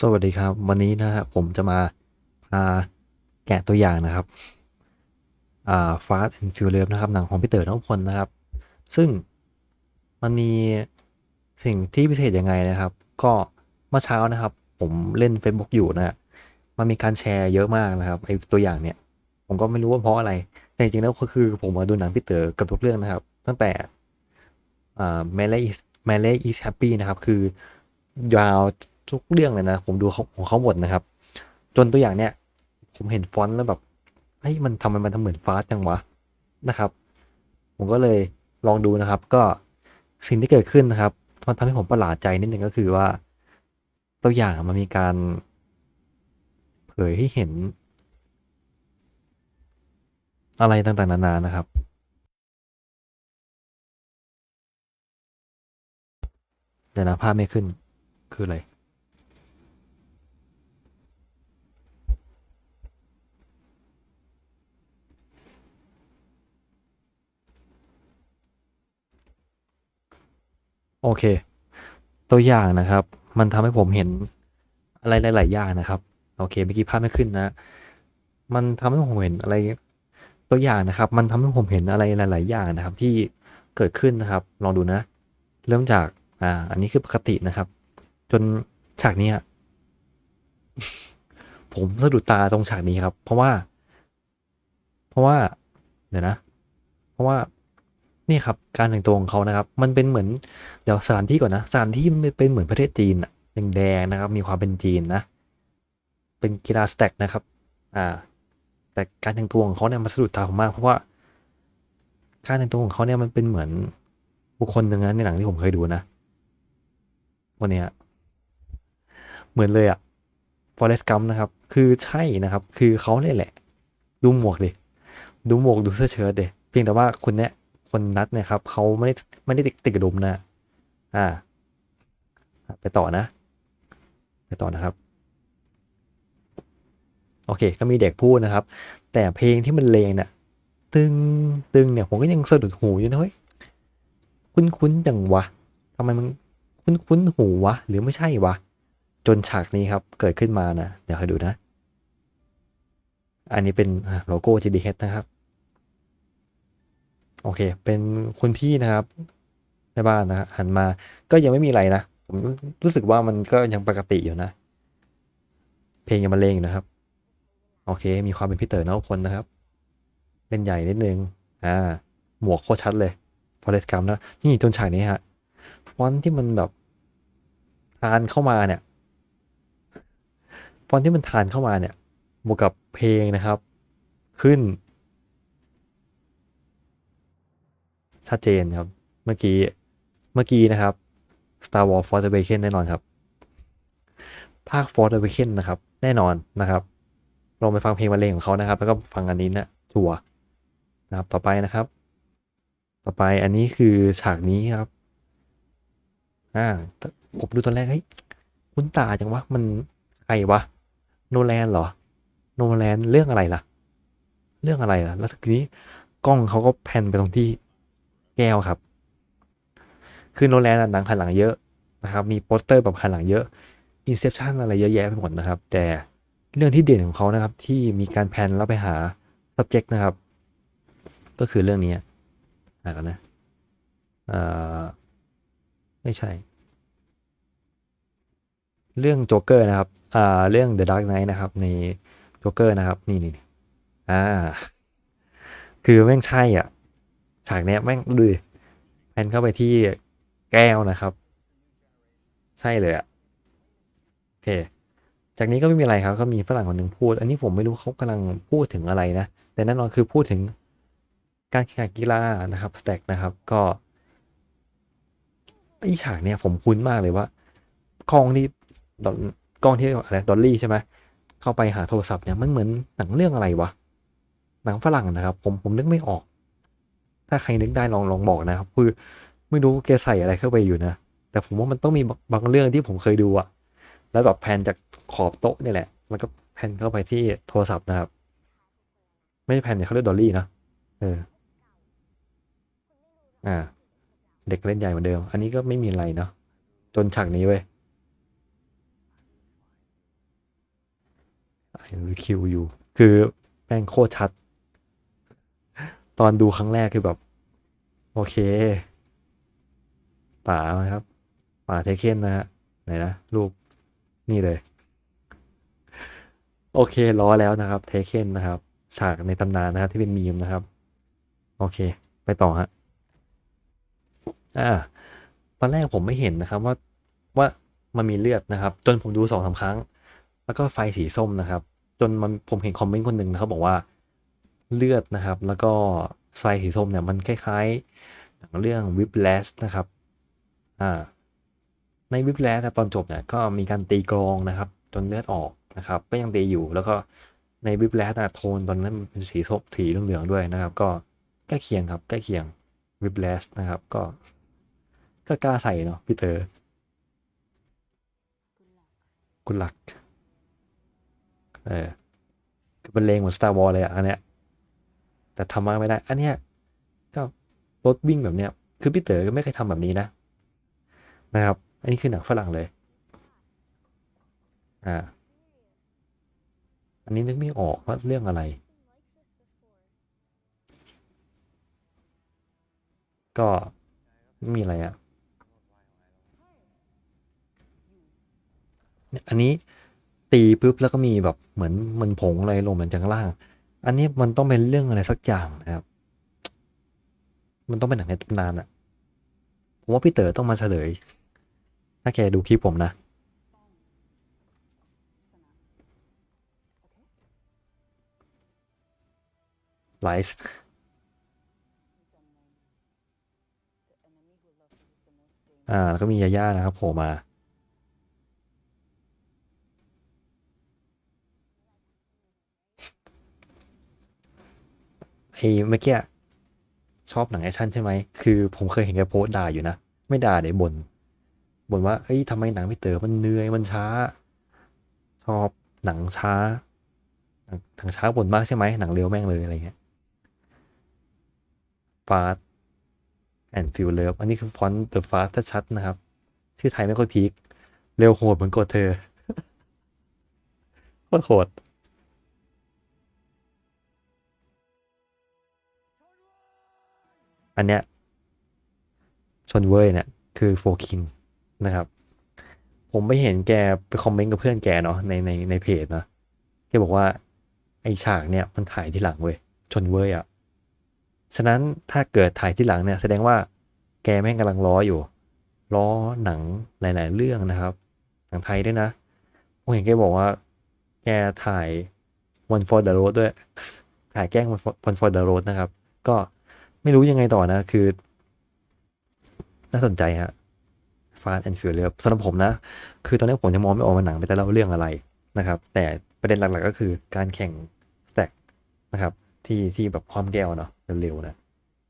สวัสดีครับ วันนี้นะครับผมจะมาพาแกะตัวอย่างนะครับอ่า Fast and Furious นะครับ หนังของพี่เต๋อน้งพลนะครับ ซึ่งมันมีสิ่งที่พิเศษยังไงนะครับ ก็เมื่อเช้านะครับ ผมเล่น Facebook อยู่นะฮะมันมีการแชร์เยอะมากนะครับไอตัวอย่างเนี่ย ผมก็ไม่รู้ว่าเพราะอะไร แต่จริงๆแล้วก็คือผมมาดูหนังพี่เต๋อกับทุกเรื่องนะครับ ตั้งแต่อ่า Marry is Marry is Happy นะครับ คือยาว ทุกเรื่องเลยนะ ผมดูของเขาหมดนะครับ จนตัวอย่างเนี่ยผมเห็นฟอนต์แล้วแบบเฮ้ยมันทำไมมันทำเหมือนฟาสจังวะนะครับ ผมก็เลยลองดูนะครับ ก็สิ่งที่เกิดขึ้นนะครับมันทำให้ผมประหลาดใจนิดนึงก็คือว่า ตัวอย่างมันมีการ เผยให้เห็น อะไรต่างๆนานานะครับเดี๋ยวนะภาพไม่ขึ้นคืออะไร โอเค ตัวอย่างนะครับ มันทำให้ผมเห็นอะไรหลาย ๆ อย่างนะครับ โอเคเมื่อกี้ภาพไม่ขึ้นนะ มันทำให้ผมเห็นอะไร ตัวอย่างนะครับ มันทำให้ผมเห็นอะไรหลาย ๆ อย่างนะครับ ที่เกิดขึ้นนะครับ ลองดูนะ เริ่มจาก อ่า อันนี้คือปกตินะครับ จนฉากนี้ผมสะดุดตาตรงฉากนี้ครับ เพราะว่า เพราะว่า เดี๋ยวนะ เพราะว่า นี่ครับการแต่งตัวของเขานะครับ มันเป็นเหมือนเดี๋ยวสถานที่ก่อนนะสถานที่มันเป็นเหมือนประเทศจีนอะแดงๆนะครับ มีความเป็นจีนนะ เป็นกีฬาสแต็กนะครับ อ่า แต่การแต่งตัวของเขาเนี่ยมันสะดุดตาผมมาก เพราะว่า การแต่งตัวของเขาเนี่ยมันเป็นเหมือนบุคคลหนึ่งนะในหนังที่ผมเคยดูนะวันนี้เหมือนเลยอะฟอเรสต์กัมนะครับ คือใช่นะครับ คือเขาเนี่ยแหละ ดูหมวกดิ ดูหมวกดูเสื้อเชิ้ตดิ เพียงแต่ว่าคนเนี้ย คนนัดเนี่ยครับเขาไม่ได้ไม่ได้ติดติดกระดุมนะอ่า ไปต่อนะ ไปต่อนะครับ โอเค ก็มีเด็กพูดนะครับ แต่เพลงที่มันเลงเนี่ยตึงตึงเนี่ยผมก็ยังสะดุดหูอยู่นะเฮ้ยคุ้นคุ้นจังวะทำไมมันคุ้นคุ้นหูวะ หรือไม่ใช่วะ จนฉากนี้ครับ เกิดขึ้นมานะ เดี๋ยวคอยดูนะ อันนี้เป็นโลโก้ GDH นะครับ โอเค เป็นคุณพี่นะครับในบ้านนะหันมาก็ยังไม่มีอะไรนะผมรู้สึกว่ามันก็ยังปกติอยู่นะ เพลงยังบรรเลงอยู่นะครับ โอเค มีความเป็นพี่เต๋อนวพลนะครับ เล่นใหญ่นิดนึงอ่าหมวกโคตรชัดเลยฟอเรสต์กัมนะนี่จนฉากนี้ฮะฟอนที่มันแบบทานเข้ามาเนี่ยฟอนที่มันทานเข้ามาเนี่ยบวกกับเพลงนะครับ ขึ้น ชัดเจนครับ เมื่อกี้ เมื่อกี้นะครับ Star Wars Force Awakens แน่นอนครับ ภาค Force Awakens นะครับ แน่นอนนะครับลองไปฟังเพลงบรรเลงของเขานะครับ แล้วก็ฟังอันนี้นะชัวนะครับ ต่อไปนะครับ ต่อไปอันนี้คือฉากนี้ครับ อ่า ผมดูตอนแรกเฮ้ยคุ้นตาจังวะ มันใครวะ โนแลนเหรอ โนแลนเรื่องอะไรล่ะ เรื่องอะไรล่ะ แล้วทีนี้กล้องเขาก็แพนไปตรงที่ แก้วครับ คือโนแลนอะหนังหันหลังเยอะนะครับ มีโปสเตอร์แบบหันหลังเยอะอินเซ t ชันอะไรเยอะแยะไปหมดนะครับ แต่เรื่องที่เด่นของเขานะครับ ที่มีการแพนแล้วไปหา subject นะครับ ก็คือเรื่องนี้อ่านกันนะอ่อไม่ใช่ เรื่องโจ๊กเกอร์นะครับอ่าเรื่อง The Dark Knight นะครับ ในโจ๊กเกอร์นะครับ นี่นี่นี่อ่า คือแม่งใช่อะ ฉากเนี้ยแม่งดูดิแพนเข้าไปที่แก้วนะครับ ใช่เลยอะโอเค จากนี้ก็ไม่มีอะไรครับก็มีฝรั่งคนหนึ่งพูด อันนี้ผมไม่รู้เขากำลังพูดถึงอะไรนะ แต่แน่นอนคือพูดถึงการแข่งขันกีฬานะครับสแต็กนะครับก็ไอฉากเนี้ยผมคุ้นมากเลยว่ากล้องที่ดอลกล้องที่อะไรดอลลี่ใช่ไหมเข้าไปหาโทรศัพท์เนี่ยมันเหมือนหนังเรื่องอะไรวะหนังฝรั่งนะครับ ผมผมนึกไม่ออก ถ้าใครนึกได้ลองลองบอกนะครับ คือไม่รู้แกใส่อะไรเข้าไปอยู่นะ แต่ผมว่ามันต้องมีบางเรื่องที่ผมเคยดูอะแล้วแบบแพนจากขอบโต๊ะนี่แหละ แล้วก็แพนเข้าไปที่โทรศัพท์นะครับ ไม่ใช่แพนเนี่ยเขาเรียกดอลลี่นะเอออ่า เด็กเล่นใหญ่เหมือนเดิม อันนี้ก็ไม่มีอะไรเนาะจนฉากนี้เว้ย I will kill you คือแม่งโคตรชัด ตอนดูครั้งแรกคือแบบ โอเคป่านะครับป่าเทเคนนะฮะไหนนะรูปนี่เลย โอเคล้อแล้วนะครับเทเคนนะครับ ฉากในตำนานนะครับที่เป็นมีมนะครับ โอเค ไปต่อฮะอ่าตอนแรกผมไม่เห็นนะครับว่าว่ามันมีเลือดนะครับ จนผมดูสองสาครั้ง แล้วก็ไฟสีส้มนะครับ จนมันผมเห็นคอมเมนต์คนหนึ่งนะครับบอกว่า เลือดนะครับ แล้วก็ไฟสีส้มเนี่ยมันคล้ายๆหนังเรื่อง Whiplash นะครับอ่าใน Whiplash นะตอนจบเนี่ยก็มีการตีกลองนะครับ จนเลือดออกนะครับ ก็ยังตีอยู่แล้วก็ใน Whiplash นะโทนตอนนั้นเป็นสีส้มสีเหลืองๆด้วยนะครับ ก็ใกล้เคียงครับใกล้เคียง Whiplash นะครับ ก็ก็กล้าใส่เนาะพี่เตอร์กุลักเออคือบรรเลงเหมือน Star Wars เลยอะอันเนี้ย แต่ทำมาไม่ได้ อันเนี้ยก็รถวิ่งแบบเนี้ย คือพี่เต๋อก็ไม่เคยทำแบบนี้นะ นะครับ อันนี้คือหนังฝรั่งเลย อ่า อันนี้นึกไม่ออกว่าเรื่องอะไร ก็ไม่มีอะไรอะเนี่ยอันนี้ตีปุ๊บแล้วก็มีแบบเหมือนมันผงอะไรลงเหมือนจากล่าง อันนี้มันต้องเป็นเรื่องอะไรสักอย่างนะครับ มันต้องเป็นหนังในตำนานอะผมว่าพี่เต๋อต้องมาเฉลย ถ้าแกดูคลิปผมนะ ไลฟ์อ่าแล้วก็มียาย่านะครับโผล่มา อ้เมื่อกี้ชอบหนังแอคชั่นใช่ไหม คือผมเคยเห็นแกโพส์ด่าอยู่นะ ไม่ด่าเดี๋ยวบ่นบ่นว่าเอ้ยทำไมหนังพี่เต๋อมันเหนื่อยมันช้า ชอบหนังช้าหนังหนังช้าบ่นมากใช่ไหมหนังเร็วแม่งเลยอะไรเงี้ย Fast and f u r i o u s อันนี้คือฟอนต์ The Fast ชัดนะครับ ชื่อไทยไม่ค่อยพีคเร็วโหดเหมือนกดเธอโคตรโหด อันเนี้ยชนเว้ยเนี่ยคือโฟคิงนะครับ ผมไปเห็นแกไปคอมเมนต์กับเพื่อนแกเนาะในในในเพจนะแกบอกว่าไอฉากเนี่ยมันถ่ายที่หลังเว้ยชนเว้ยอะ่ะฉะนั้นถ้าเกิดถ่ายที่หลังเนี่ยแสดงว่าแกแม่งกำลังล้ออยู่ล้อหนังหลาย ๆ เรื่องนะครับหนังไทยด้วยนะผมเห็นแกบอกว่า แกถ่าย One for the Road ด้วย ถ่ายแกล้ง One for the Road นะครับ ก็ ไม่รู้ยังไงต่อนะ คือ น่าสนใจฮะ Fast and Furious สำหรับผมนะ คือตอนนี้ผมยังมองไม่ออกว่าหนังเป็นแต่เล่าเรื่องอะไรนะครับ แต่ประเด็นหลักๆก็คือการแข่ง stack นะครับ ที่ที่แบบความแก้วเนาะเร็วๆนะ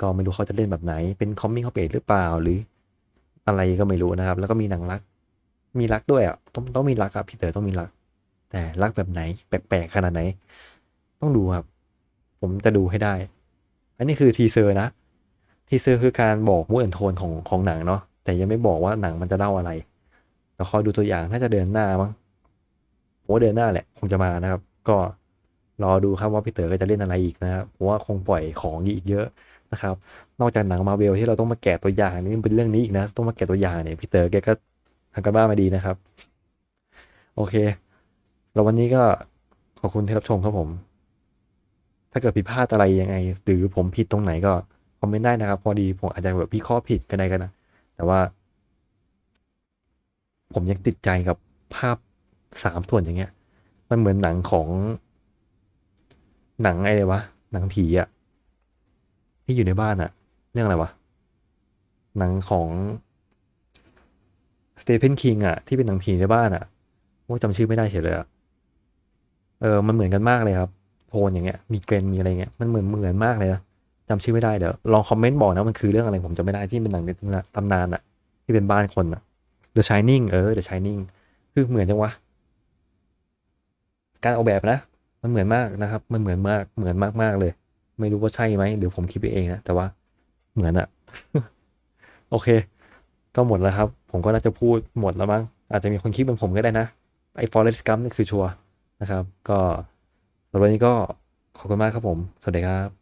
ก็ไม่รู้เขาจะเล่นแบบไหน เป็นคอมมิ่งเขาเปหรือเปล่าหรืออะไรก็ไม่รู้นะครับ แล้วก็มีหนังรัก มีรักด้วยอะ ต้องต้องมีรักครับพี่เต๋อต้องมีรัก แต่รักแบบไหน แปลกๆขนาดไหน ต้องดูครับ ผมจะดูให้ได้ อันนี้คือทีเซอร์นะทีเซอร์คือการบอกมูดแอนโทนของของหนังเนาะแต่ยังไม่บอกว่าหนังมันจะเล่าอะไรเราคอยดูตัวอย่างน่าจะเดินหน้ามั้งผมว่าเดินหน้าแหละคงจะมานะครับ ก็รอดูครับว่าพี่เต๋อก็จะเล่นอะไรอีกนะครับผมว่าคงปล่อยของอีกเยอะนะครับ นอกจากหนังมาเวลที่เราต้องมาแกะตัวอย่างนี่เป็นเรื่องนี้อีกนะ ต้องมาแกะตัวอย่างเนี่ยพี่เต๋อแกก็ทำกันบ้านมาดีนะครับ โอเค แล้ววันนี้ก็ขอบคุณที่รับชมครับผม ถ้าเกิดผิดพลาดอะไรยังไง หรือผมผิดตรงไหนก็คอมเมนต์ได้นะครับ พอดีผมอาจจะแบบวิเคราะห์ผิดก็ได้กันนะ แต่ว่า ผมยังติดใจกับภาพสามส่วนอย่างเงี้ย มันเหมือนหนังของ หนังอะไรวะ หนังผีอะที่อยู่ในบ้านอะเรื่องอะไรวะ หนังของสเตเฟนคิงอะที่เป็นหนังผีในบ้านอะว่าจำชื่อไม่ได้เฉยเลยอะเออ มันเหมือนกันมากเลยครับ โทนอย่างเงี้ยมีเกรนมีอะไรเงี้ยมันเหมือนเหมือนมากเลยนะจำชื่อไม่ได้เดี๋ยวลองคอมเมนต์บอกนะมันคือเรื่องอะไรผมจำไม่ได้ที่เป็นหนังในตำนานอะที่เป็นบ้านคนอะ The Shining เออ The Shining คือเหมือนจังวะการออกแบบนะ มันเหมือนมากนะครับ มันเหมือนมากเหมือนมากๆเลย ไม่รู้ว่าใช่ไหมหรือผมคิดไปเองนะแต่ว่าเหมือนอะโอเค ก็หมดแล้วครับ ผมก็น่าจะพูดหมดแล้วมั้งอาจจะมีคนคิดเหมือนผมก็ได้นะไอ้ Forest Gump นี่คือชัวร์นะครับ ก็ สำหรับวันนี้ก็ขอบคุณมากครับผม สวัสดีครับ